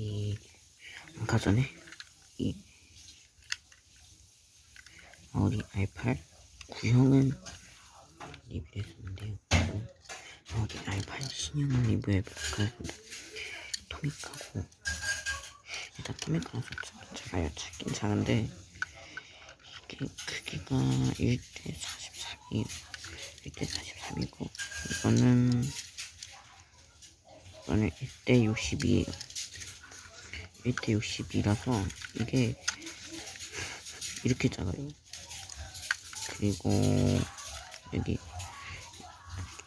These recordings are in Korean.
이 아까 전에 이 아우디 R8 구형은 리뷰를 했었는데요. 저는 아우디 R8 신형을 리뷰해보도록 하겠습니다. 토미카고 일단 토미카는 제가 작긴 작은데 이게 크기가 1대 43이 1대 43이고 이거는 이거는 1대 62에요 1대 62라서 이게 이렇게 작아요. 그리고 여기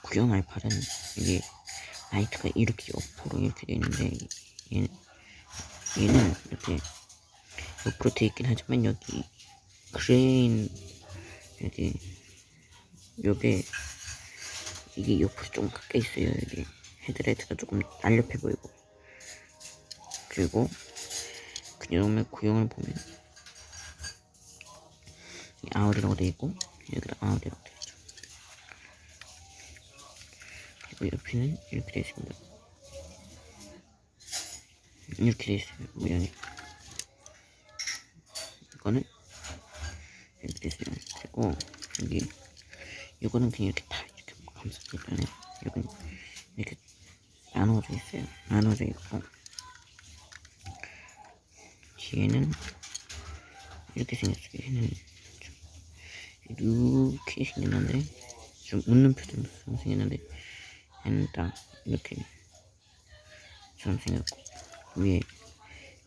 구형 알팔은 이게 라이트가 이렇게 옆으로 이렇게 돼 있는데 얘는 얘는 이렇게 옆으로 돼 있긴 하지만 여기 그레인 여기 요게 이게 옆으로 좀 깎여 있어요. 여기 헤드라이트가 조금 날렵해 보이고. 그리고 그녀의 구형을 보면 이 아우디라고 돼 있고 여기다 아우디라고 돼 있죠. 그리고 옆에는 이렇게 돼 있습니다. 이렇게 돼 있어요 모양이. 이거는 이렇게 돼 있어요. 그리고 여기 이거는 그냥 이렇게 다 이렇게 감싸기 때문에 이건 이렇게 나누어져 있어요. 나누어져 있고 뒤에는 이렇게 생겼어요. 얘는 좀 이렇게 생겼는데 좀 웃는 표정 생겼는데 얘는 딱 이렇게 처럼 생겼고 위에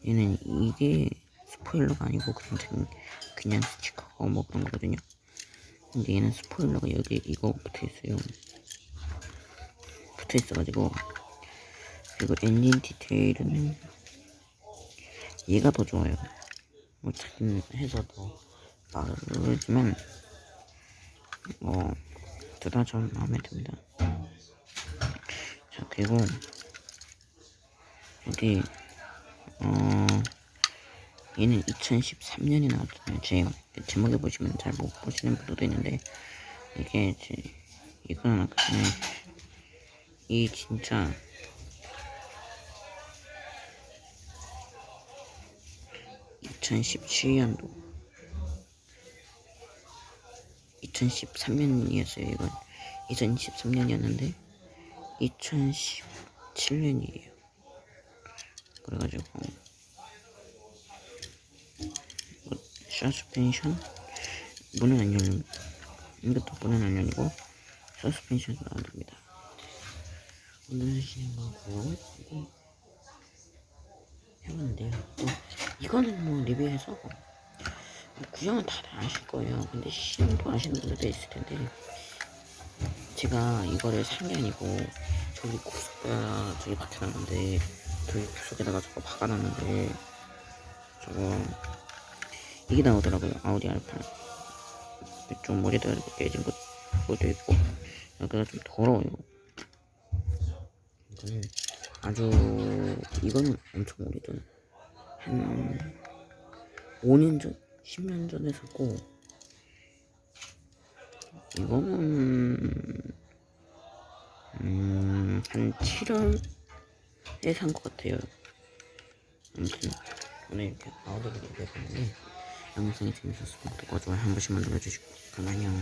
얘는 이게 스포일러가 아니고 그냥 그냥, 그냥 스티커 뭐 그런 거거든요. 근데 얘는 스포일러가 여기 이거 붙어 있어요. 붙어 있어가지고 그리고 엔진 디테일은 얘가 더 좋아요. 뭐 자기는 해서 더 빠르지만 뭐둘다 좀 마음에 듭니다. 자 그리고 여기 어 얘는 2013년에 나왔잖아요. 제가 제목에 보시면 잘 못 보시는 분들도 있는데 이게 제 이거는 아까 전에 이 진짜 (2017년도) 2013년이었어요 이건. 2023년이었는데 2017년이에요. 그래가지고 서스펜션? 문은 안 열립니다 이것도 문은 안 열리고 서스펜션도 안 됩니다. 오늘 하시는 거고 이거 해봤는데요. 또 이거는 뭐 리뷰해서 뭐 구형은 다들 아실 거예요. 근데 시험도 아시는 분들도 있을 텐데 제가 이거를 산 게 아니고 저기 구석에다 저기 밭에 놨는데 저기 구석에다가 저거 박아놨는데 저거 이게 나오더라고요. 아우디 R8 좀 머리에다가 이렇게 깨진 것 것도 있고 여기가 좀 더러워요. 이거는 아주 이거는 엄청 오래전 한 5년 전 10년 전에 샀고 이거는 음, 한 7월에 산 것 같아요. 아무튼 오늘 이렇게 아우디를 리뷰해봤는데 영상이 재밌었으면 구독과 좋아요 한 번씩만 눌러주시고 안녕